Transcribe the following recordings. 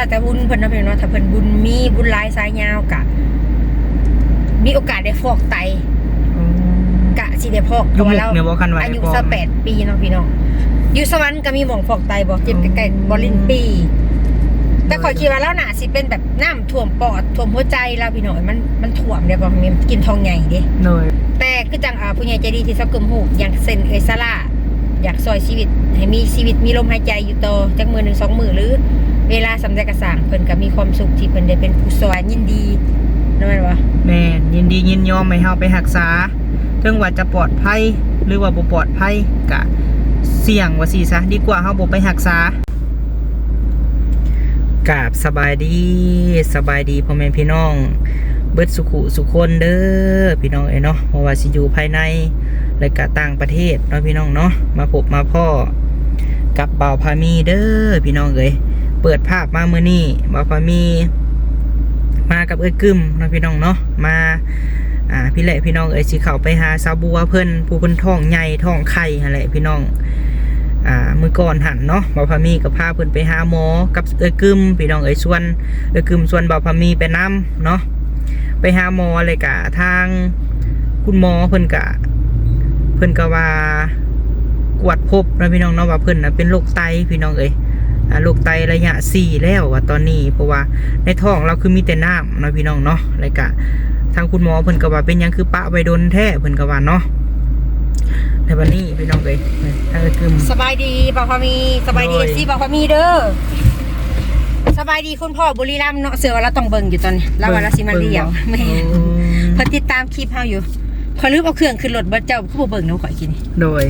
แล้วแต่บุญเพิ่นเนาะพี่น้องเนาะถ้าเพิ่นบุญมีบุญหลายสายยาวกะ มีโอกาสได้ฟอกไตกะสิได้ฟอกอยู่มุกเราเนี่ยบ่คันว่าอายุได้ฟอกสักแปดปีเนาะพี่น้องอยู่สวรรค์ก็มีหม่องฟอกไตบ่เจ็บใกล้ๆบ่ลิ้นปีแต่ขอยคิดว่าแล้วน่ะสิเป็นแบบน้ำท่วมปอดท่วมหัวใจแล้วพี่น้องมันมันท่วมเด้บ่มีกินทองใหญ่เด้โดยแต่คือจังอ่าผู้ใหญ่ใจดีที่เซากึมหูอย่างเซนเอซาร่าอยากซอยชีวิต ให้มีชีวิตมีลมหายใจอยู่ต่อจักมือหนึ่งสองมือหรือ เวลาสำใจกระสร้างเพิ่นก็มีความสุขที่เพิ่นได้เป็นผู้ซอยยินดีนั่นแม่นบ่แม่นยินดียินยอมให้เฮาไปรักษาถึงว่าจะปลอดภัยหรือว่าบ่ปลอดภัยกะเสี่ยงว่าสิซะดีกว่าเฮาบ่ไปรักษากราบสบายดีสบายดีพ่อแม่พี่น้อง เบิดสุขุสุคนเด้อพี่น้องเอ้เนาะเพราะว่าสิอยู่ภายในและก็ต่างประเทศเนาะพี่น้องเนาะมาพบมาพ่อกับเบาพามีเด้อพี่น้องเอ้ย เปิดภาพมาเมื้อนี้เบาวพามี มากับเอ้ยกึมนะพี่น้องเนาะมาอ่าพี่แหละพี่น้องเอ้ยสิเข้าไปหาสาวบัวเพิ่นผู้เพิ่นท้องใหญ่ท้องไข่หั่นแหละพี่น้องอ่ามือก่อนหันเนาะบ่าพามีกับพาเพิ่นไปหาหมอกับเอ้ยกึมพี่น้องเอ้ยส่วนเอ้ยกึมส่วนบ่าพามีไปนํเนาะไปหาหมอเลยกะทางคุณหมอเพิ่นกะ เพิ่นก็ว่ากวดพบนะพี่น้องเนาะว่าเพิ่นน่ะเป็นโรคไตพี่น้องเอ้ย โรคไตระยะสี่แล้วว่าตอนนี้ เพราะว่าในท้องเราคือมีแต่น้ำเนาะพี่น้องเนาะเลยกะทางคุณหมอเพิ่นก็ว่าเป็นหยังคือปะไว้โดนแท้เพิ่นก็ว่าเนาะในวันนี้พี่น้องเอ้ยทางเอ้ยกึมสบายดีบ่าวพามีสบายดีโอ้ยสิบ่าวพามีเด้อสบายดีคุณพ่อบุรีรัมย์เนาะเสือว่าเราต้องเบิ่งอยู่ตอนนี้แล้วว่าเราสิมาเลี้ยงแม่โอ้เพิ่นติดตามคลิปเฮาอยู่ขอยลืมเอาเครื่องขึ้นรถเบิดเจ้าคือบ่เบิ่งเนาะข่อยกินโดย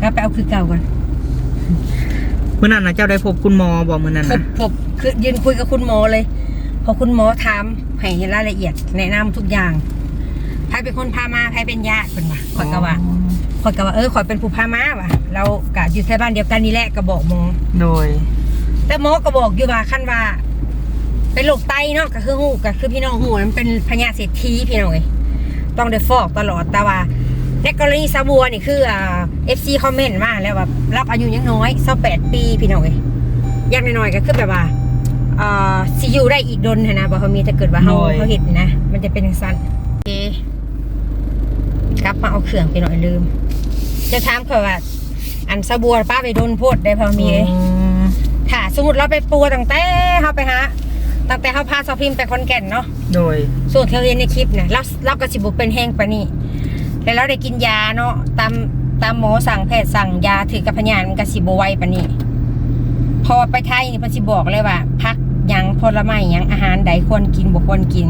แล้วไปเอาคือเก่าก่อน เมื่อนั้นนะเจ้าได้พบคุณหมอบอกมื่อนั้นพบนะพบคือยืนคุยกับคุณหมอเลย พอคุณหมอถามให้เห็นรายละเอียด แนะนำทุกอย่างใครเป็นคนพามาใครเป็นญาติเป็นว่าข่อยก็ว่าข่อยก็ว่าเออข่อยเป็นผู้พามาว่ะ เรากะอยู่แค่บ้านเดียวกันนี่แหละก็บอกหมอ โดย แต่หมอก็บอกอยู่ว่าคันว่า เป็นโรคไตเนาะก็คือหูก็คือพี่น้องหูมันเป็นพญาเศรษฐีพี่น้องเอ้ยต้องได้ฟอกตลอดแต่ว่า ในกรณีซาบัวนี่คืออ่าเอฟซีคอมเมนต์มาแล้วว่ารับอายุยังน้อย28ปีพี่น้องเอ้ยอยังน้อยๆก็คือแบบว่าอ่าซียูได้อีกดนหั้นนะบอกเขามีถ้าเกิดว่าเขาโดย เขาเห็นนะ มันจะเป็นอย่างสั้นโอเคกลับมาเอาเครื่องไปหน่อยลืม จะถามเขาว่า อันซาบัวป้าไปโดนโพดได้พอมีเอ้ยอืมค่ะสมมติเราไปปัวตั้งแต่เขาไปหาตั้งแต่เขาพาสาวพิมพ์ไปคอนแก่นเนาะโดยส่วนเธอเรียนในคลิปเนี่ยเราเราก็สิบุเป็นแห้งปะนี่ แล้วเราได้กินยาเนาะตามตามหมอสั่งแพทย์สั่งยาถือกับพยานมันก็สิบไวปะนี่พอไปไทยนี่เพิ่นสิบอกเลยว่าพักหยังผลไม้หยังอาหารใดควรกินบ่ควรกิน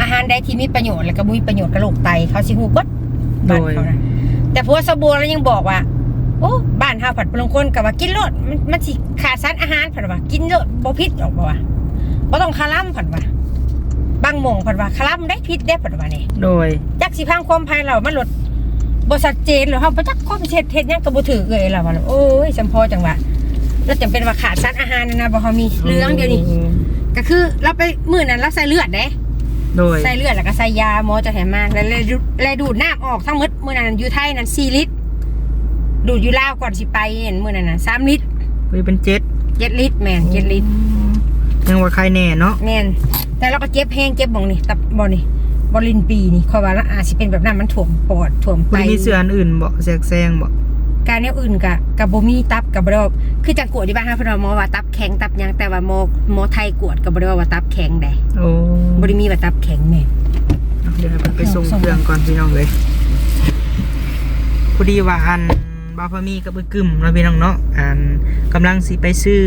อาหารใดที่มีประโยชน์แล้วก็บ่มีประโยชน์กับโรคไตเขาสิฮู้เบิดบ้านเขานะแต่พวกสบัวแล้วยังบอกว่าโอ้บ้านเฮาผัดปรุงคนกับว่ากินโลดมันมันสิขาดสารอาหารผัดว่ากินโลดบ่พิษหรอกบ่ว่าบ่ต้องคาร่ำผัดว่า บางหม่องผัดว่าคาร่ำได้พิษได้ผัดว่านี่โดยจักสิพังความภายเรามันลดบ่ชัดเจนหรอกเฮาบ่จักความเฮ็ดเฮ็ดหยังก็บ่ถือเลยล่ะว่าโอ้ยจำพอจังหวะแล้วจำเป็นว่าขาดสารอาหารนั่นนะบ่เฮามีเรื่องเดียวนี้ก็คือเราไปมื้อนั้นเราใส่เลือดเด้โดยใส่เลือดแล้วก็ใส่ยาหมอจะแถมมาแล้วเลยดูแลดูดน้ำออกทั้งหมดมื้อนั้นอยู่ไทยนั้น4ลิตรดูดอยู่ลาวก่อนสิไปเห็นมื้อนั้นน่ะ3ลิตรไปเป็นเจ็ด7ลิตรแม่น7ลิตร ยังว่าใครแน่เนาะแม่นแต่เราก็เจ็บแห้งเจ็บบ่งนี่ตับบ่นี่บ่ลินปีนี่ขอยว่าละอาจสิเป็นแบบนั้นมันถ่วมปอดถ่วมคุไตณมีเสื้ออันอื่นบ่แซกแซงบ่การแนวอื่นกะกับบ่มีตับกับบ่ได้ว่าคือจังกวดที่บ้านเฮาเพิ่นว่าหมอว่าตับแข็งตับหยังแต่ว่าหมอหมอไทยกวดก็บ่ได้ว่าว่าตับแข็งได้โอ้บ่ได้มีว่าตับแข็งแม่นเดี๋ยวให้มันไปส่งส่งเครื่องก่อนพี่น้องเลยพอดีว่าอัน บาพามีกับเอ้ยกึมเนาพี่น้องเนาะอันกำลังสิไปซื้อ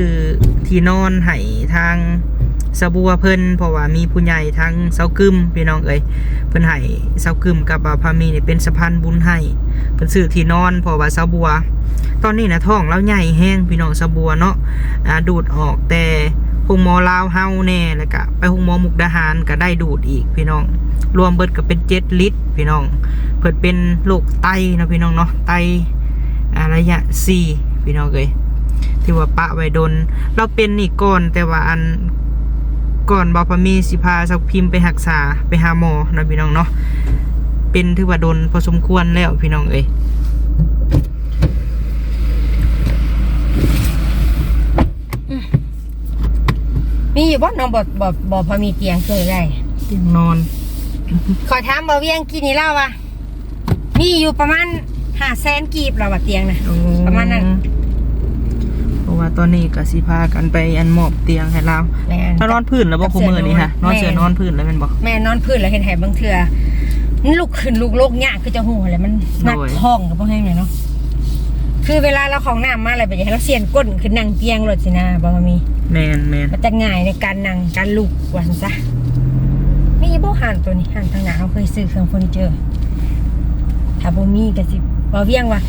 ที่นอนให้ทางสบัวเพิ่นเพราะว่ามีผู้ใหญ่ทางเซากึมพี่น้องเอ้ยเพิ่นให้เซากึมกับบาพามีนี่เป็นสะพานบุญให้เพิ่นซื้อที่นอนเพราะว่าสบัว ตอนนี้นะท้องเราใหญ่แห้งพี่น้องสบัวเนาะอ่าดูดออกแต่หงหมอลาวเฮาแน่แล้วก็ไปหงหมอมุกดาหารก็ได้ดูดอีกพี่น้อง รวมเบิดก็เป็นเจ็ดลิตรพี่น้อง เพิ่นเป็นโรคไตนะพี่น้องเนาะไต ระยะสี่พี่น้องเอ้ยที่ว่าปะไว้ดน เราเป็นนี่ก่อนแต่ว่าอันก่อนบอพามีสิพาสักพิมพ์ไปรักษาไปหาหมอนะพี่น้องเนาะเป็นถือว่าดนพอสมควรแล้วพี่น้องเอ้ยกมีอยู่บ่น้องบ่บ่บ่พอมีเตียงเคยได้เตียงนอน ขอถามบ่เวียงกินนี่เล่าว่ามีอยู่ประมาณ ห้าแสนกีบแล้วว่าเตียงนะโอ้ประมาณนั้นเพราะว่าตอนนี้ก็สิพากันไปอันมอบเตียงให้เราแม่น ถ้านอนพื้นแล้วบ่คุมือนี่ค่ะนอนเสือนอนพื้นแล้วแม่นบ่ แม่นอนพื้นแล้วเห็นไหบางเทื่อมันลุกขึ้นลุกโลกยากคือจะหูอะไรมันนักโอ้ย ท้องกับพวกให้เนาะคือเวลาเราของน้ำมาอะไรแบบนี้เราเสียนก้นขึ้นนั่งเตียงรถสินะบ่มีแม่นแม่นมันจะง่ายในการนั่งการลุกวันซะมีบ่หันตัวนี้หันทางหน้าเขาเคยซื้อเครื่องเฟอร์นิเจอร์ ถ้าบ่มีก็สิบ่เวียงว่า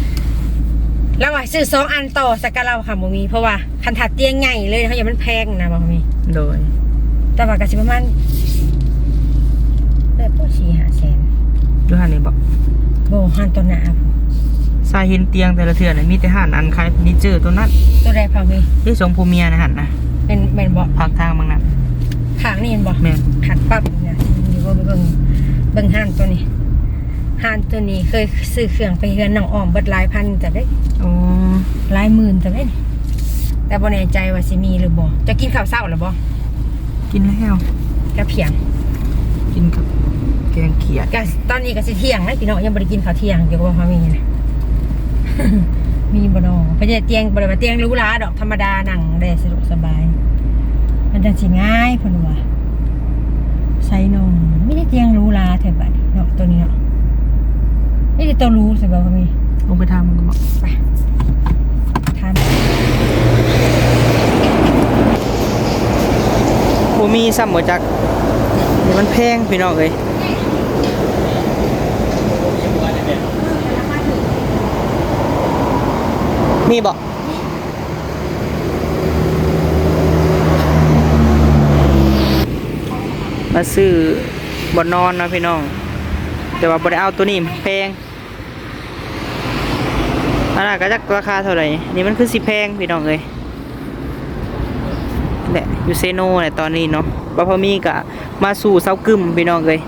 เราว่าซื้อสองอันต่อสักกะเราค่ะบ่มี เพราะว่าคันถัดเตียงใหญ่เลยเขาอย่ามันแพงนะบ่มี โดย แต่ว่าก็สิประมาณแบบพวกสี่ห้าแสนอยู่หั่นนี่บ่โบหันตัวหนาสาเห็นเตียงแต่ละเทื่อน่ะมีแต่หั่นอันคล้ายเฟอร์นิเจอร์ตัวนั้นตัวใดพอมีที่สองผู้เมียนะหั่นนะเป็นเป็นเบาะภาคทางบางนั้นขางนี่เห็นบ่แม่นขัดปั๊บเนี่ยนี่ว่าเบิ่งเบิ่งหันตัวนี้ หันตัวนี้เคยซื้อเครื่องไปเฮือนน้องอ้อมเบิดหลายพันแต่ได้โอ้หลายหมื่นแต่ได้นี่แต่บ่แน่ใจว่าสิมีหรือบ่จะกินข้าวเช้าหรือบ่กินแล้วกะเพียงกินกับแกงเขียดก็ตอนนี้ก็สิเที่ยงนะพี่น้องยังบ่ได้กินข้าวเที่ยงเดี๋ยวก็บ่พอมีนะมีบ่ดอกเพราะจะเตียงบ่ได้ว่าเตียงหรูหราดอกธรรมดานั่งได้สะดวกสบาย มันจะสิง่ายเพิ่นว่าใส่นมไม่ได้เตียงหรูหราแท้บัดนี้เนาะตัวนี้เนาะ ไม่ได้ตัวรู้สิบ่ก็มีลงไปทำมันก็บอกไปทานบ่มีซ้ำบ่จักเดี๋ยวมันแพงพี่น้องเอ้ยมีบ่มาซื้อบ่นอนนะพี่น้อง แต่ว่าบ่ได้เอาตัวนี้แพง อันนั้นก็จักราคาเท่าไหร่ นี่มันคือสิแพงพี่น้องเอ้ยแหละยูเซโน่เนี่ยตอนนี้เนาะบาพมีกะมาสู่เซากึมพี่น้องเลย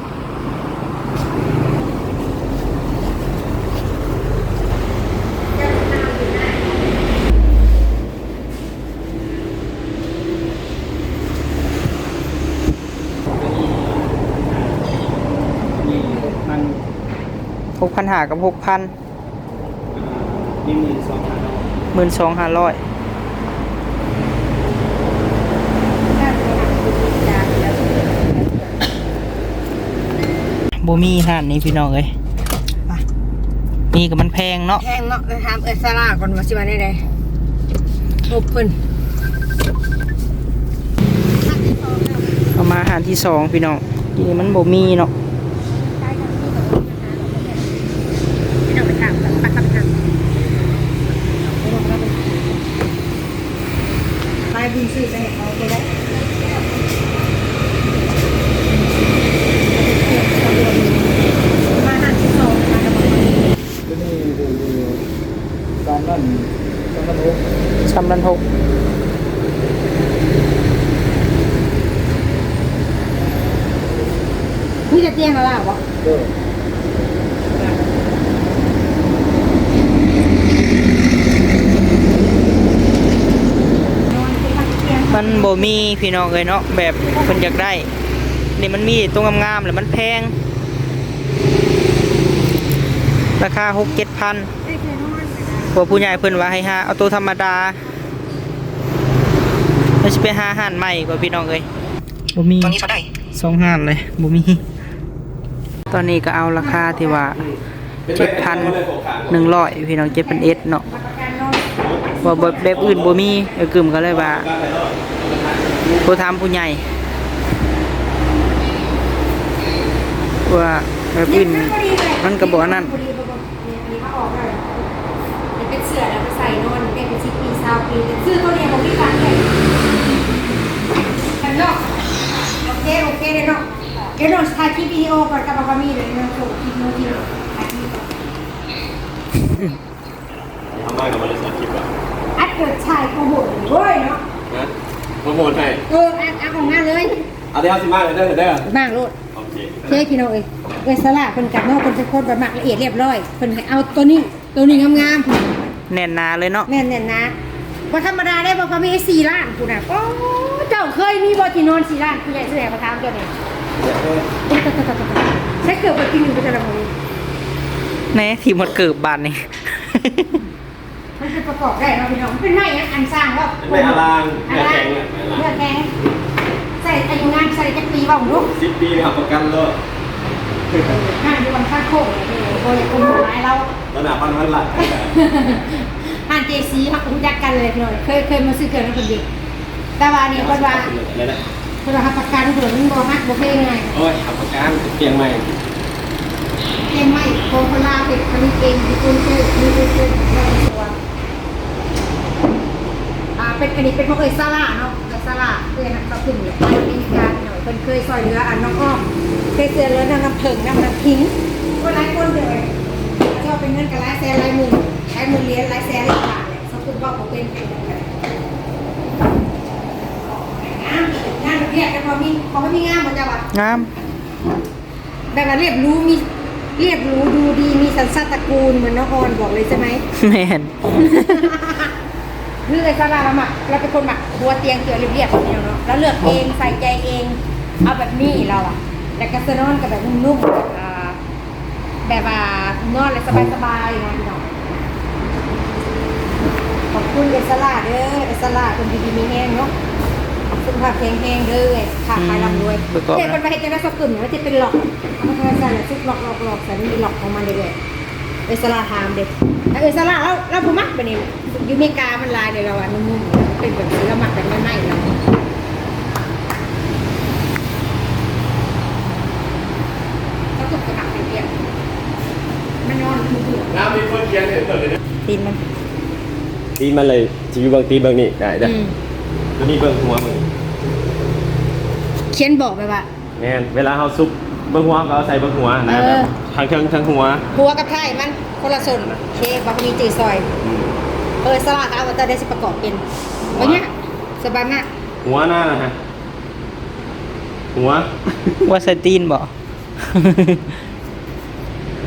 หกพันหากับหกพัน นี่หมื่นสองพันหมื่นสองห้าร้อยบ่มีห่านนี้พี่น้องเอ้ยมีกับมันแพงเนาะแพงเนาะไปถามเอิ้นซาร่าก่อนว่าสิว่าได้ใดงบเพิ่นเอามาอาหารที่สองพี่น้องทีนี้มันบ่มีเนาะ พี่น้องไปถามปัดตับถามไปบินซื้อไปให้เขาไปได้มาหันที่สองมากับบ่มี ก็นี่คือการนั่นการกระทบ ชำรันหก มีแต่เตียงแล้วล่ะบ่ ก็ มันบ่มีพี่น้องเอ้ยเนาะแบบเพิ่นอยากได้นี่มันมีตรงงามๆแล้วมันแพง ราคาหกเจ็ดพันพวกผู้ใหญ่เพิ่นว่าให้หาเอาตัวธรรมดาเราสิไปหาอาหารใหม่กว่าพี่น้องเอ้ยบ่มีตอนนี้เท่าไหร่สองห้านเลยบ่มี ตอนนี้ก็เอาราคาที่ว่าเจ็ดพันหนึ่งร้อยพี่น้องเจ็ดพันเอ็ดเนาะว่าแบบแบบอื่นบ่มีเออกึมก็เลยว่า โทรถามผู้ใหญ่ ว่าแบบอื่นมันก็บ่อันนั้นเป็นเสือแล้วไปใส่นอนเป็นเป็นสิบปีสาวปีแต่ซื้อตัวเดียวของพี่ฟันเลยกันเนาะโอเคโอเคเลยเนาะเดี๋ยวเราถ่ายคลิปวิดีโอก่อนกับบะหมี่เลยเนาะส่งคลิปโน้ตที่ถ่ายคลิปก่อนทำบ้านกับบริษัทคลิปอะอัดเกิดชายโปรโมทเว้ยเนาะนะ โปรโมทให้เอออัดอัดของงานเลยเอาได้เอาสิมากเลยได้ได้มากโลดโอเคเจ๊พี่น้องเอ้ยเอ้ยสละเพิ่นกับน้องเพิ่นเป็นคนแบบมักละเอียดเรียบร้อยเพิ่นให้เอาตัวนี้ตัวนี้งามๆพุ่นแน่นหนาเลยเนาะแน่นๆนะว่าธรรมดาได้บ่พอมีสี่ล้านพุ่นน่ะโอ้เจ้าเคยมีบ่ที่นอนสีร้านผู้ใหญ่แสดงประทามตัวนี้เนี่ยเออใช้เกือบไปกินอยู่ประจำเลยแน่ทีมหมดเกิบบานนี่ มันจะประกอบได้เราพี่น้องเป็นไม้อันสร้างว่าไม่อลางอะแม่ไรแข็งเลือดแข็งใส่อายุงานใส่จักปีบ้างลูกสิบปีครับประกันเลยงานอยู่วันข้างโค้งเลยโอ้ยคนหัวร้ายเราระดับพันพันหลักห่านเจซีเขารู้จักกันเลยพี่น้องเคยเคยมาซื้อเกินคนเดียวแต่ว่าเนี่ยคนว่าอะไรนะคนว่าประกันเผื่อมันบ่ฮักบ่เพลงไงโอ้ยขับประกันเปลี่ยนใหม่เองไม่โคงคนลาเป็ดผลิตเองที่คุณซื้อมีคุณซื้อแล้วก็ตัวอ่า เป็นอันนี้เป็นพวกเอยซาร่าเนาะเอยซาร่าเพื่อนเขาขึ้นเนี่ยไปอเมริกาหน่อยเพิ่นเคยซอยเรืออันน้องอ้อมเคยเจอเรือน้ำน้ำเพิงน้ำน้ำพิงคนหลายคนเลยชอบเป็นเงินกับหลายแสนหลายหมื่นหลายหมื่นเหรียญหลายแสนหลายบาทเนี่ยสมมติว่าผมเป็นเป็นยังไงงานงานเรียกกันพอมีพอไม่มีงานมันจะว่ะงามแบบว่าเรียบรู้มีเรียบรู้ดูดีมีสัญชาติตระกูลเหมือนน้องออนบอกเลยใช่ไหมแม่น คือไอ้ซาร่าเราหมักเราเป็นคนหมักหัวเตียงเกลือเรียบๆแบบนี้เนาะแล้วเลือกเองใส่ใจเอง เอาแบบนี้เราอะแต่กระเซนอนกับแบบนุ่มๆแบบอ่าแบบว่านอนเลยสบายๆนะพี่น้องขอบคุณเอสลาเด้อเอสลาคนดีๆมีแห้งเนาะสุขภาพแข็งแรงเด้อค่ะใครร่ำรวยอืมประกอบนะเด็กคนไปเห็นจะได้สกุลว่าจะเป็นหลอกมันก็ใส่แหละซุกหลอกหลอกหลอกแต่ไม่มีหลอกของมันเลยๆเอสลาถามเด็กเอสลาเราเราผู้มักไปนี่อยู่อเมริกามันลายเลยเราอะนุ่มๆเป็นแบบนี้เราหมักแต่ไม่ไหม้เราเขาตกกระดักไปเรียนมันนอนมือน้ำมีคนเขียนเนี่ยตัวเลยนะตีนมันตีมันเลยชีวิตบางตีบางนี่ได้ได้อืมตัวนี้เบื้องหัวมึงเขียนบอกไปว่าแน่นเวลาเขาซุป เบื้องหัวก็เอาใส่เบื้องหัวนะเออทางเทิงทางหัวหัวกับไทยมันคนละส่วนเคบอกมีจีซอย อืมเออสลัดเอาแต่ได้สิประกอบเป็นวันเนี้ยสบายมากหัวหน้านะฮะหัว ว่าใส่ตีนบ่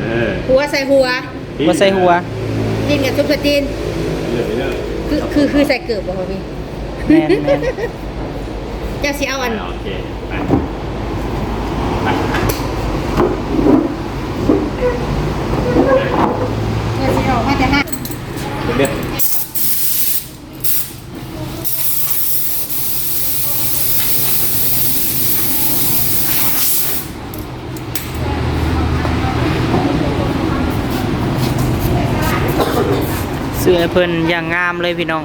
เออหัวใส่หัวว่าใส่หัวจีนกับซุปกระจีนเหลือเนื้อคือคือคือใส่เกือบบอกพี่แม่นแม่น เจ้าสิเอาอันโอเคไป เจ้าสิเอามาแต่ห้าเด็ดเสื้อเพิ่นอย่างงามเลยพี่น้อง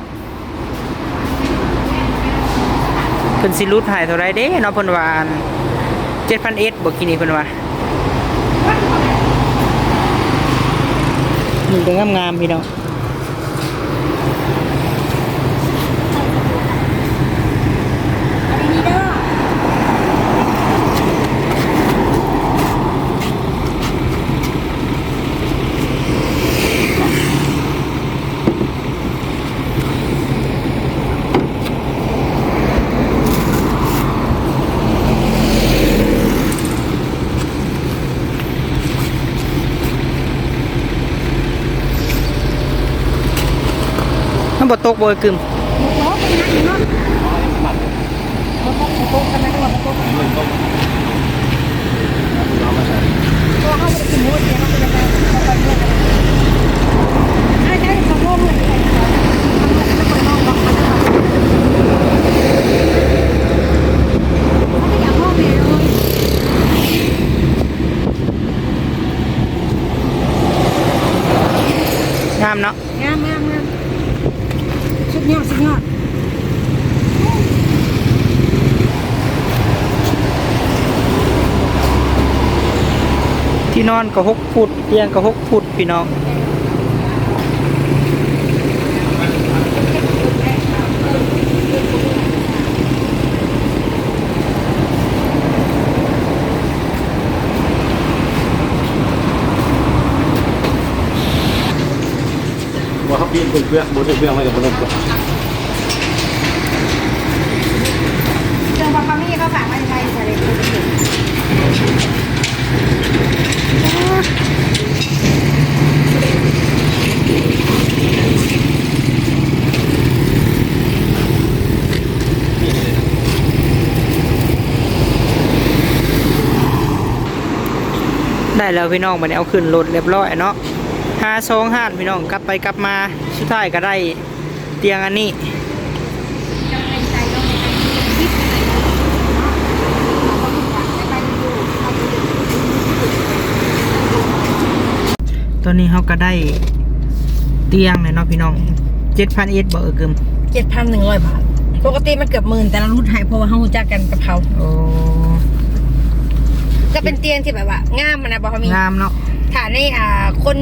เพิ่นสิรุดหายเท่าไรเด้เนาะเพิ่นว่า7,000เอสบ่กินนี่เพิ่นว่า นี่ก็งามๆพี่น้อง อันนี้เด้อ มันบ่ตกบ่กึม หมูโต๊ะเป็นนักเนาะหมูโต๊ะหมูโต๊ะทำไมต้องหมูโต๊ะตัวเขาไปกินหมูเสียเขาไปจะไปเขาไปเรื่อยๆน่าจะได้สะโพกเลยทำให้ คนมองบอกเขาไม่อยากมองเลยเลยงามเนาะงามงามงาม ยอดสุดยอดที่นอนก็หกฟุตเตียงก็หกฟุตพี่น้อง ถึงเบี้ยบนถึงเบี้ยไม่กับบนถึงเบี้ยเจอพอคามี่ก็แบบกมาใช่ใช่เลยได้แล้วพี่น้องมันเอาขึ้นรถเรียบร้อยเนาะห้าโซงห้านพี่น้องกลับไปกลับมา สุดท้ายก็ได้เตียงอันนี้ตอนนี้เขาก็ได้เตียงเลยเนาะพี่น้องเจ็ดพันเอ็ดบอกเออกึมเจ็ดพันหนึ่งร้อยบาท ปกติมันเกือบหมื่นแต่เรารุดให้เพราะว่าเขารู้จักกันกับเขาโอ้ก็เป็นเตียงที่แบบว่างามมันนะบอกเขามีงามเนาะถ้าในอ่าคน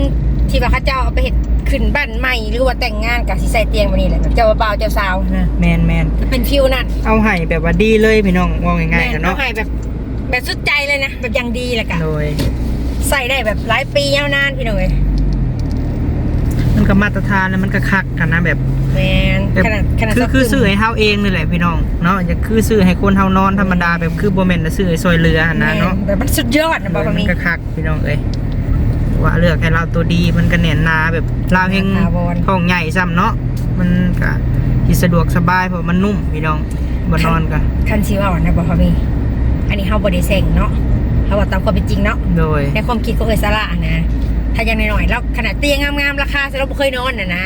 ที่ว่าเขาเจ้าเอาไปเห็ด ขึ้นบ้านใหม่หรือว่าแต่งงานกับสีใส่เตียงแบบนี้แหละแบบเจ้าบ่าวเจ้าสาวนะแมนแมนจะเป็นฟิวนั่นเอาให้แบบว่าดีเลยพี่น้องว่าง่ายๆกันแม่เนาะเอาให้แบบ แบบสุดใจเลยนะแบบอย่างดีแหละกันโดยใส่ได้แบบหลายปียาวนานพี่หน่อยมันก็มาตรฐานแล้วมันก็คักกันนะแบบแมนแบบขนาดขนาดคือสักคือรึ่งซื้อให้เฮาเองนี่แหละพี่น้องเนาะอย่าคือซื้อให้คนเฮานอนธรรมดาแบบคือบ่แม่นว่าซื้อให้ซอยเรือหั่นนะเนาะแม่แบบมันสุดยอดนะบอกมัเขามีนก็คักพี่น้องเอ้ย ว่าเลือกให้เราตัวดีมันก็แน่นหนาแบบเราเฮงถาวรท้องใหญ่ซ้ำเนาะมันก็สิสะดวกสบายเพราะมันนุ่มพี่น้องบ่นอนก็คันซีว่านะบอกเขามี อันนี้เฮาบริเซงเนาะเขาว่าตามความเป็นจริงเนาะ โดย ในความคิดของเอยสละนะ ถ้าอย่างน้อยๆแล้วขนาดเตียงงามๆราคาเราบ่เคยนอนนะนะ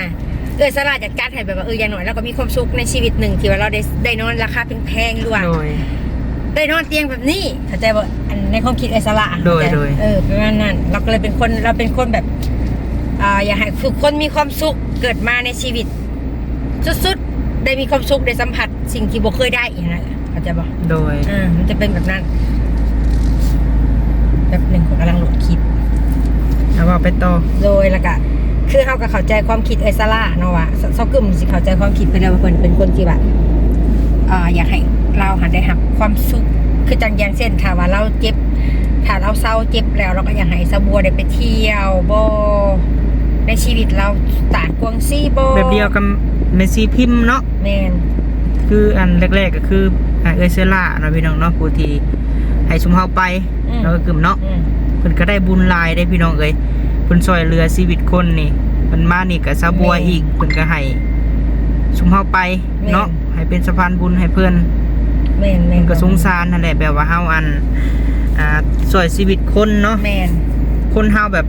เอยสละจัดการให้แบบว่าเอออย่างน้อยเราก็มีความสุขในชีวิตหนึ่งที่ว่าเราได้ได้นอนราคาแพงๆหรือว่าโดย ได้นอนเตียงแบบนี้เข้าใจบ่อันในความคิดเอยสละโดยเข้าใจโดย เออประมาณนั้นเราก็เลยเป็นคนเราเป็นคนแบบอ่าอยากให้ทุกคนมีความสุขเกิดมาในชีวิต สุดๆได้มีความสุขได้สัมผัส สิ่งที่บ่เคยได้อย่างนั้นเข้าใจบ่โดยอ่ามันจะเป็นแบบนั้นแบบหนึ่งคนกำลังโหลดคลิปแล้วว่าไปต่อโดยแล้วก็คือเขาก็เข้าใจความคิดเอยซาร่าเนาะว่าซซอกึมสิเข้าใจความคิดไปแล้วว่าเพิ่นเป็นคนที่แบบอ่าอยากให้ เราหันได้หับความสุขคือจังอย่างเช่นถ้าว่าเราเจ็บถ้าเราเศร้าเจ็บแล้วเราก็อยากให้สะบัวได้ไปเที่ยวบ่ในชีวิตเราตาดกวางซี่บ่แบบเดียวกับเมสซี่พิมพ์เนาะแม่นคืออันแรกๆก็คืออ่าเอเซล่าเนาะพี่น้องเนาะผู้ที่ให้ชุมเฮาไปอืมแล้วก็กึมเนาะอืมเพิ่นก็ได้บุญหลายได้พี่น้องเอ้ยเพิ่นช่วยเหลือชีวิตคนนี่เพิ่นมานี่ก็ซาบัวอีกเพิ่นก็ให้ชุมเฮาไปเนาะให้เป็นสะพานบุญให้เพิ่น แม่นแม่เพิ่นนก็สงสารนั่นแหละแบบว่าเฮาอัน อ่าช่วยชีวิตคนเนาะแม่นคนเฮาแบบ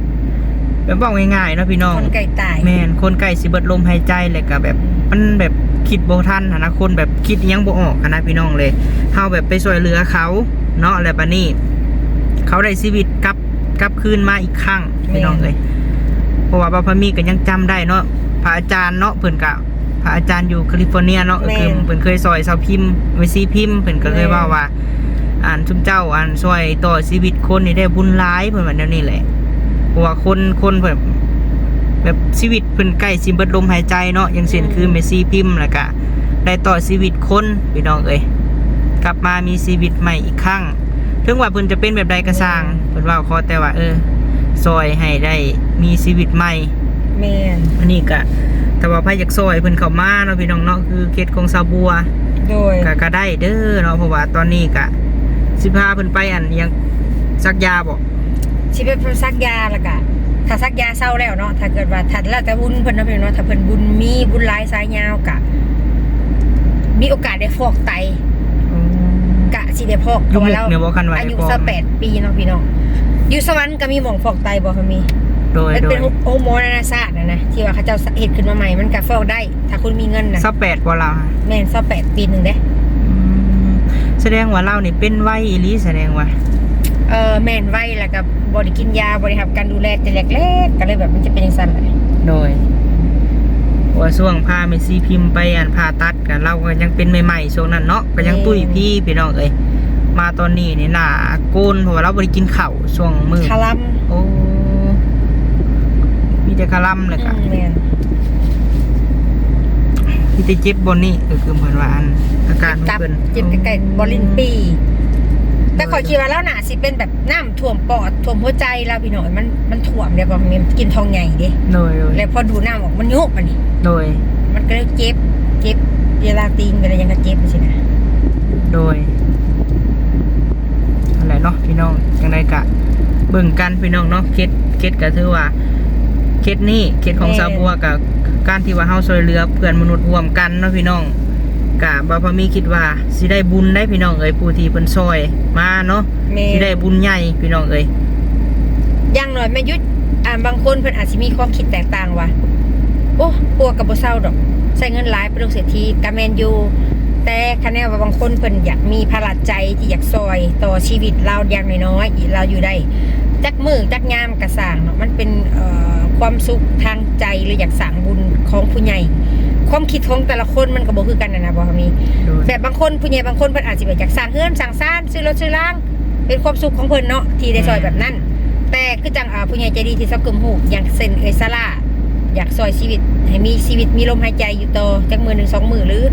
แบบบอกง่ายๆเนาะพี่น้องคนไก่ตายแม่นคนใกล้สิเบิดลมหายใจเลยก็แบบมันแบบคิดบ่ทันหั้นนะคนแบบคิดอิหยังบ่ออกหั้นนะพี่น้องเลยเฮาแบบไปช่วยเหลือเขาเนาะแล้วบัดนี้เขาได้ชีวิตกลับกลับคืนมาอีกครั้งพี่น้องเลยเพราะว่าบาพามีก็ยังจำได้เนาะพระอาจารย์เนาะเพิ่นก็ พระอาจารย์อยู่แคลิฟอร์เนียเนาะแม่นคือเพิ่นเคยซอยเสาพิมพ์ไว้ซีพิมพ์เพิ่นก็เคยแม่นว่าว่าอ่านชุมเจ้าอ่านช่วยต่อชีวิตคนนี่ได้บุญหลายเพิ่นว่าแนวนี้แหละเพราะว่าคนคนแบบแบบชีวิตเพิ่นใกล้สิเบิดลมหายใจเนาะอย่างเช่นคือเมสซี่พิมพ์แล้วก็ได้ต่อชีวิตคนพี่น้องเอ้ยกลับมามีชีวิตใหม่อีกครั้งถึงว่าเพิ่นจะเป็นแบบใดก็สร้างเพิ่นว่าขอแต่ว่าเออซอยให้ได้มีชีวิตใหม่ แม่นอันนี้ก็แต่ว่าไผอยากซอยเพิ่นเข้ามาเนาะพี่น้องเนาะคือเขตของซาบัวโดยก็ก็ได้เด้อเนาะเพราะว่าตอนนี้ก็สิพาเพิ่นไปอันยังซักยาบ่ชีวิตเพิ่นซักยาแล้วก็ถ้าซักยาเศร้าแล้วเนาะถ้าเกิดว่าถ้าแล้วแต่บุญเพิ่นเนาะเพิ่นเนาะถ้าเพิ่นบุญมีบุญหลายสายยาวกะ มีโอกาสได้ฟอกไตกะสิได้ฟอกยุคเพราะมุว่ากเราเนี่ยบ่คันว่าอายุได้พอ28ปีเนาะพี่น้องอยู่สวรรค์ก็มีหม่องฟอกไตบ่คะมี โดยมันโดเป็ยนโฮโมนานาชาตินะนะที่ว่าเขาเจ้าเฮ็ดขึ้นมาใหม่มันก็ฟอกได้ ถ้าคุณมีเงินนะสักแปดกว่าเราค่ะแม่น28ปีหนึงเด้อืมแสดงว่าเรานี่เป็นไว้อีหลีแสดงว่า เออแม่นไว้แล้วก็บ่ได้กินยาบ่ได้รับการดูแลแต่แรกๆก็เลยแบบมันจะเป็นจังซั่นแหละโดยว่าช่วงพาเมซี่พิมพ์ไปอันผ่าตัดกันเราก็ยังเป็นใหม่ๆช่วงนั้นเนาะก็ยังตุ้ยพี่พี่น้องเอ้ยมาตอนนี้นี่หน้าโกนเพราะว่าเราบ่ได้กินข้าวช่วงมื้อคาลัมโอ้ มีแต่คาร่ำเลยอืก็มแม่นมีแต่เจ็บบนนี่ก็คือเหมือนว่าอันอาการของตับเพิ่นเจ็บใกล้ๆบอลลินปี แต่ขอยคิดว่าแล้วน่ะสิเป็นแบบน้ำท่วมปอดท่วมหัวใจแล้วพี่น้อยมันมันท่วมเดี๋ยวบอกมันกินทองใหญ่เด้โดยโดยแล้วพอดูน้ำออกมันยุบมันนี่โดยมันก็เลยเจ็บเจ็บเวลาตีนเวลายังก็เจ็บสินะโดยอะไรเนาะพี่น้องจังไดกะเบิ่งกันพี่น้องเนาะเคสเคสก็ถือว่า เคสนี้เคสของซาบัวกับการที่ว่าเฮาช่วยเหลือเพื่อนมนุษย์ร่วมกันเนาะพี่น้องกะบ่พอมีคิดว่าสิได้บุญได้พี่น้องเอ้ยผู้ที่เพิ่นช่วยมาเนาะแม่สิได้บุญใหญ่พี่น้องเอ้ยอย่างน้อยแม่ยุทธอ่าบางคนเพิ่นอาจสิมีความคิดแตกต่างว่าโอ้ปัวกับบ่เศร้าดอกใช้เงินหลายไปลงเศรษฐีกะแมนอยู่ แต่คะแนนว่าบางคนเพิ่นอยากมีพลังใจที่อยากซอยต่อชีวิตเราอย่างน้อยๆอีเราอยู่ได้จักมือจักยามกระสร้างเนาะมันเป็นเอ่อ ความสุขทางใจหรืออยากสร้างบุญของผู้ใหญ่ ความคิดของแต่ละคนมันก็บ่คือกันนะนะบ่มีโดยแบบบางคนผู้ใหญ่บางคนเพิ่นอาจจะแบบอยากสร้างเฮือนสร้างซ่านซื้อรถซื้อล่าง เป็นความสุขของเพิ่นเนาะที่ได้ซอยแบบนั้น แต่คือจังอ่าผู้ใหญ่ใจดีที่ซับกึมหูอย่างเซนเอซาร่าอยากซอยชีวิตให้มีชีวิตมีลมหายใจอยู่ต่อจักมือหนึ่งสองมือหรือ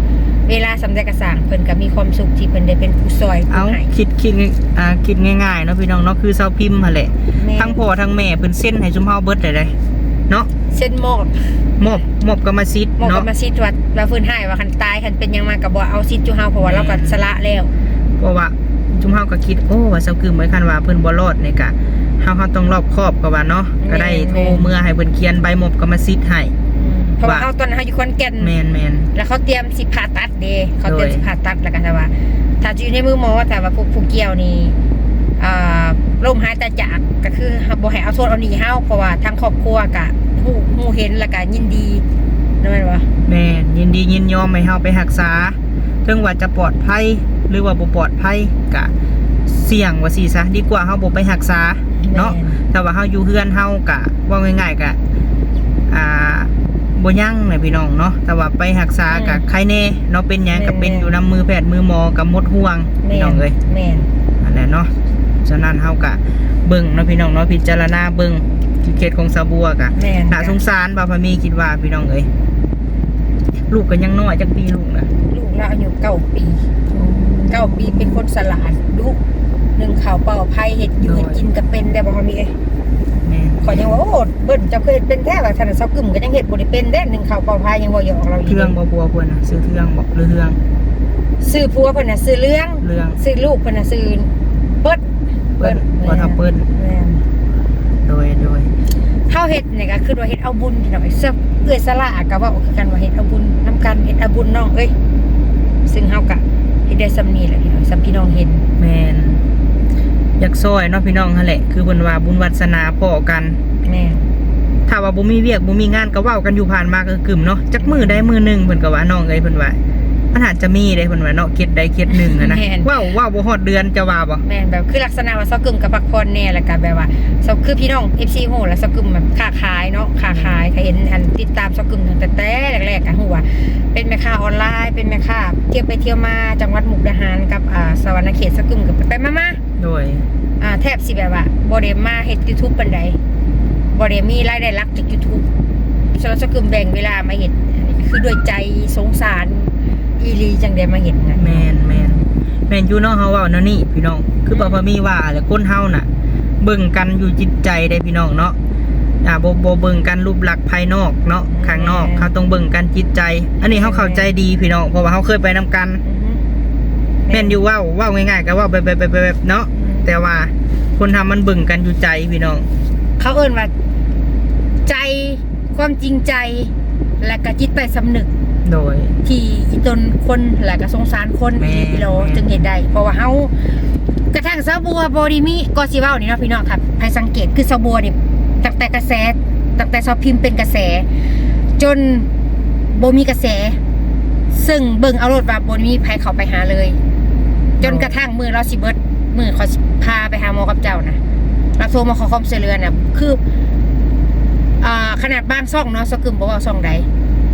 เวลาสำได้กระสร้างเพิ่นก็มีความสุขที่เพิ่นได้เป็นผู้ซอยเอาผู้ให้ คิดคิดอ่าคิดง่ายๆเนาะพี่น้องเนาะคือเซาพิมพ์หั่นแหละแม่ ทั้งพ่อทั้งแม่เพิ่นเส้นให้ซุมเฮาเบิดได้เลยเนาะเส้นหมอกมอบมอบกรรมสิทธิ์หมอกก็เนาะมาซิดว่าว่าเพิ่นให้ว่าคันตายคันเป็นหยังมาก็บ่เอาซิดอยู่เฮาเพราะว่าเราก็สละแล้ว เพราะว่าซุมเฮาก็คิดโอ้ว่าเซากึมไว้คันว่าเพิ่นบ่รอดนี่ก็เฮาเฮาต้องรอบคอบก็ว่าเนาะก็ได้โทรเมื่อให้เพิ่นเขียนใบมอบกรรมสิทธิ์ให้เพราะว่าว่าเฮาตอนนั้นเฮาอยู่ขอนแก่น แม่นแม่น แล้วเขาเตรียมสิผ่าตัดเดเขาเตรียมโดย สิผ่าตัดแล้วกันแต่ว่า ถ้าจะอยู่ในมือหมอแต่ว่าผู้ผู้เกี่ยวนี่ อ่าลมหายใจจากก็คือบ่ให้เอาโทษเอาหนีเฮาเพราะว่าทางครอบครัวก็ฮู้ฮู้เห็นแล้วก็ยินดีนั่นแม่นบ่แม่นยินดียินยอมให้เฮาไปรักษาถึงว่าจะปลอดภัยหรือว่าบ่ปลอดภัยก็เสี่ยงว่าสิซะดีกว่าเฮาบ่ไปรักษาเนาะแต่ว่าเฮาอยู่เฮือนเฮากะว่าง่ายๆกะอ่าบ่ยั่งเลยพี่น้องเนาะแต่ว่าไปรักษากะใครแน่เนาะเป็นหยังก็เป็นอยู่นํมือแพทย์มือหมอกับหมดห่วงแม่พี่น้องเอ้ยแม่นอันนั้นเนาะ ฉะนั้นเฮากะเบิ่งเนาะพี่น้องเนาะพิจารณาเบิ่งที่เขตของสะบัวกะแม่นน่าสงสารบ่าวพะมีคิดว่าพี่น้องเอ้ยลูกก็ยังน้อยจักปีลูกนะลูกเราอายุ9ปี9ปีเป็นคนสลาดดุหนึ่งข่าวเป่าไผเฮ็ดอยู่เฮ็ดกินก็เป็นได้บ่มีเอ้ยแม่นขอยยังว่าโอ้เบิ้นเจะเคยเฮ็ดเป็นแท้ว่าท่านนะเซากึ่มก็ยังเฮ็ดบ่ได้เป็นเด้หนึ่งข่าวเป่าไผยังบ่อยากออกเราอีกเทืองบ่บัวเพิ่นน่ะซื้อเทืองบ่หรือเทืองซื้อผัวเพิ่นน่ะซื้อเรื่องเรื่องซื้อลูกเพิ่นน่ะซื้อเปิ้น เปิ้นบ่ทับเปิ้นแม่นโดยโดยเฮาเฮ็ดนี่ก็คือว่าเฮ็ดเอาบุญพี่น้องเอ้ยเสื้อเอื้อยสละก็เว่าคือกันว่าเฮ็ดเอาบุญนํกันเฮ็ดเอาบุญน้องเอ้ยซึ่งเฮาก็เฮ็ดได้ซำนี้แหละพี่น้องซำพี่น้องเห็นแมนอยากซอยเนาะพี่น้องหั่นแหละคือเพิ่นว่าบุญวัสนาพอกันแม่นถ้าว่าบ่มีเวียกบ่มีงานก็เว้ากันอยู่ผ่านมาก็กึ่มเนาะจักมือได้มือหนึงเพิ่นก็ว่าน้องเอ้ยเพิ่นว่า มันอาจจะมีได้เพิ่นว่าเนาะเก็ดได้เก็ดหนึงอะนะเว้าเว้าบ่ฮอดเดือนจะว่าบ่แม่นแบบคือลักษณะว่าเซากึ่มกับพักผ่อนแน่แล้วก็แบบว่าเซาคือพี่น้อง FC โหแล้วเซากึ่มแบบค้าขายเนาะค้าขายใครเห็นอันติดตามเซากึ่มตั้งแต่แต่แรกๆก็ฮู้ว่าเป็นแม่ค้าออนไลน์เป็นแม่ค้าเที่ยวไปเที่ยวมาจังหวัดมุกดาหารกับอ่าสวรรณเขตสกึมกับไปมามาโดย อ่าแทบสิแบบว่าบ่ได้มาเฮ็ด YouTube ปานใดบ่ได้มีรายได้หลักจาก YouTube สวรรณสกึมแบ่งเวลามาเฮ็ดอันนี้คือด้วยใจสงสาร อีหลีจังได้มาเฮ็ดนะแมนแมนแมนอยู่เนาะเฮาเว้าแนวนี้พี่น้อง คือบ่พอมีว่าแหละคนเฮาน่ะ เบิ่งกันอยู่จิตใจได้พี่น้องเนาะอ่าบ่บ่เบิ่งกันรูปลักษณ์ภายนอกเนาะข้างนอกเขาต้องเบิ่งกันจิตใจ อันนี้เฮาเข้าใจดีพี่น้องเพราะว่าเฮาเคยไปนํกัน อือฮึแม่นอยู่เว้าเว้าง่ายๆก็เว้าแบบแบบแบบแบบเนาะแต่ว่าคนทำมันเบิ่งกันอยู่ใจพี่น้อง เขาเอิ้นว่า ใจความจริงใจ และก็จิตใต้สำนึก โดย ที่อีตนคนและก็สงสารคนแม่อีพี่โลแม่จึงเห็นได้เพราะว่าเฮากระทั่งซาบัวบอดีมีก็สิเว้านี่เนาะพี่น้องครับให้สังเกตคือซาบัวนี่ตั้งแต่กระแสตั้งแต่ซอพิมพ์เป็นกระแส จนบ่มีกระแส ซึ่งเบิ่งเอารถว่าบ่มีใครเข้าไปหาเลย จนกระทั่งมือเราสิเบิดมือเขาสิพาไปหาหมอกับเจ้านะเราโทรมาขอความช่วยเหลือน่ะคืออ่าขนาดบ้านซ่องเนาะสกึมบอกว่าซ่องใด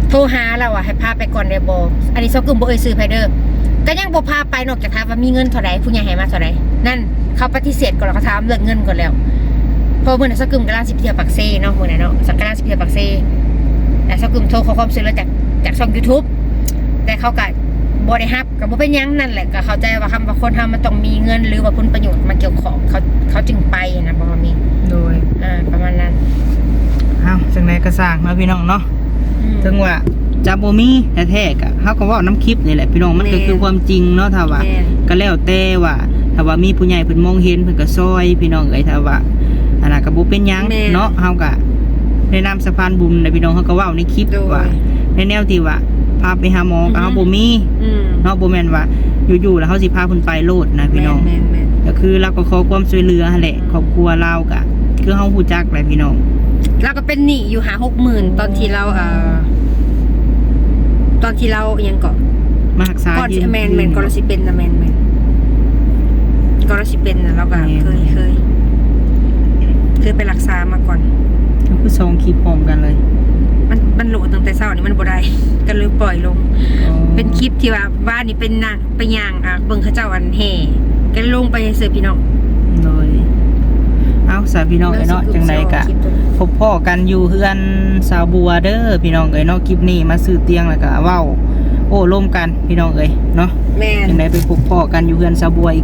โทรหาเราอะให้พาไปก่อนได้บ่อันนี้ซอกึมบ่เอ่ยซื้อไผเด้อก็ยังบ่พาไปนอกจากถามว่ามีเงินเท่าใดผู้ใหญ่ให้มาเท่าใดนั่นเขาปฏิเสธก่อนแล้วเขาถามเรื่องเงินก่อนแล้วเพอมื้อนั้นซอกึมกำลังสิไปเที่ยวปักเซเนาะมื้อนั้นเนาะสักกำลังสิไปเที่ยวปักเซแต่ซอกึมโทรขอความช่วยเหลือจากจากช่อง YouTube แต่เขาก็บ่ได้รับก็บ่เป็นหยังนั่นแหละก็เข้าใจว่าคำว่าคนทำมันต้องมีเงิน หรือว่าผลประโยชน์มาเกี่ยวข้องเขาเขาจึงไปนะบ่ว่ามีโดยอ่าประมาณนั้นเอ้าจังไดก็สร้างเนาะพี่น้องเนาะอืม ถึงว่าจะบ่มีแท้ๆก็เฮาก็เว้าน้ำคลิปนี่แหละพี่น้องมันก็แม่คือความจริงเนาะถ้าว่าแม่น ก็แล้วแต่ว่าถ้าว่ามีผู้ใหญ่เพิ่นมองเห็นเพิ่นก็ซอย พี่น้องเอ้ยถ้าว่าอันนั้นก็บ่เป็นหยังแม่เนาะเฮาก็ในนามสะพานบุญนะพี่น้องเฮาก็เว้าในคลิปโดย ว่า ในแนวที่ว่าพาไปหาหมอก็อือฮึ เฮาบ่มีอืมเนาะบ่แม่นว่าอยู่ๆแล้วเฮาสิพาเพิ่นไปโลดนะพี่น้อง แม่นแม่นก็คือเราก็ขอความช่วยเหลือหั่นแหละครอบครัวเราก็คือเฮาฮู้จักแหละพี่น้อง เราก็เป็นหนี้อยู่หาหกหมื่นตอนที่เราเอ่อตอนที่เราอิหยังก่อนมารักษาก่อนยืสิแมนแมนก่อนเราสิเป็นนะแมนแมนก่อนเราสิเป็นนะเราก็เคยเคยเคยไปรักษามาก่อนก็คือซองคลิปพร้อมกันเลย มันมันโหลดตั้งแต่เช้านี่มันบ่ได้ก็เลยปล่อยลงอ๋อเป็นคลิปที่ว่าบ้านนี่เป็นนางไปย่างอะเบิ่งเขาเจ้าอันแห่ก็ลงไปให้เสือพี่น้องเลยเอา สาพี่น้องเอ้ยเนาะจังไดกะคลิปตัวนี้พบพ่อกันอยู่เฮือนสาวบัวเด้อพี่น้องเอ้ยเนาะคลิปนี้มาซื้อเตียงแล้วก็เว้า โอ้ร่วมกันพี่น้องเอ้ยเนาะแม่นจังไดไปพบพ่อกันอยู่เฮือนสาวบัวอีก